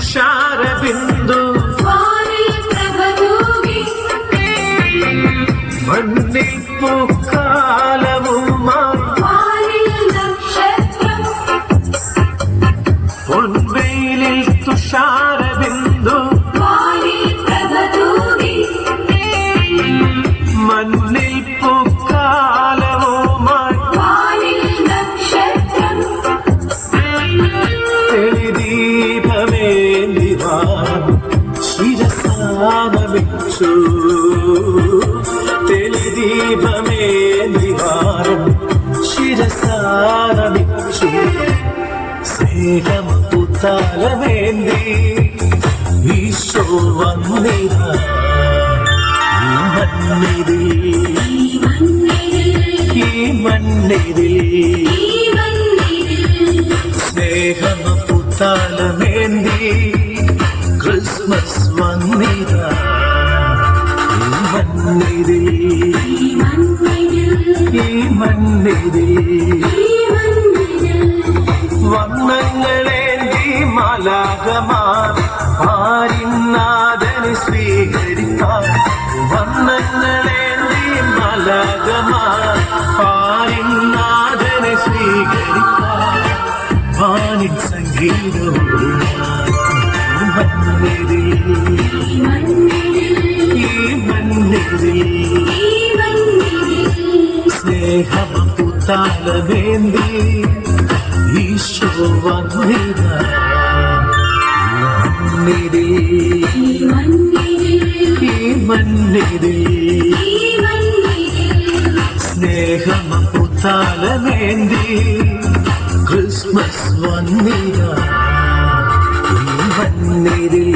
തുഷാര ബിന്ദു മണ്ണിൽ പൂക്കാലവുമായി പൊൻവെയിലിൽ തുഷാര ബിന്ദു മണ്ണിൽ యేసు తెలిదీపమే నివారం శిరసారమిచ్చు. స్నేహము తాళమేంది? ఈశో వందిరా మన్నిది ఈ మన్నిది స్నేహము పుతాలమేంది క్రిస్మస్ వందిరా മണ്ണിതിൽ ഈ മണ്ണിൽ ഈ മണ്ണിതിൽ ഈ മണ്ണിൽ വർണ്ണങ്ങളേന്തി മാലാകമാർ പാരിനാഥന് സ്വീകരിപ്പാൻ വർണ്ണങ്ങളേന്തി മാലാകമാർ പാരിനാഥന് സ്വീകരിപ്പാൻ വാനിൻ സംഗീതവും മണ്ണിതിൽ దేహము తాళమేంది ఈశ్వరువన్విద మన్నిది ఈ మన్నిది స్నేహము క్రిస్మస్ వన్నిద మన్నిది